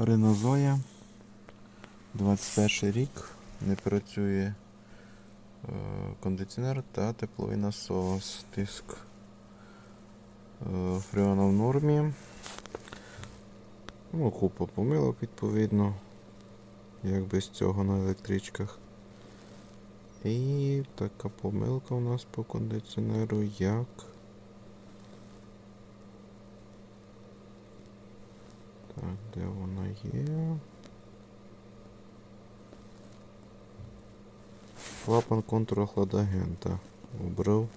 Ренозоя. 21 рік. Не працює е, кондиціонер та тепловий насос. Тиск е, фреона в нормі. Ну, купа помилок відповідно. Як без цього на електричках. І така помилка у нас по кондиціонеру як. Де вона є? Клапан контрохладагента. Убрав.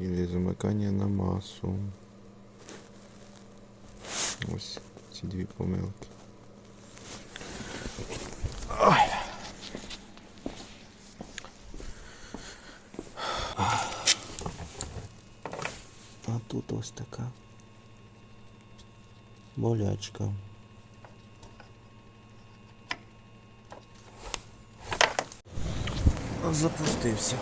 Или замикання на масу. Ось ці дві помилки. А тут ось така болячка. Запустився.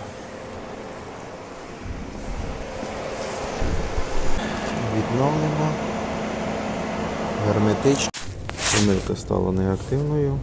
Відновлено. Герметично. Помилка стала неактивною.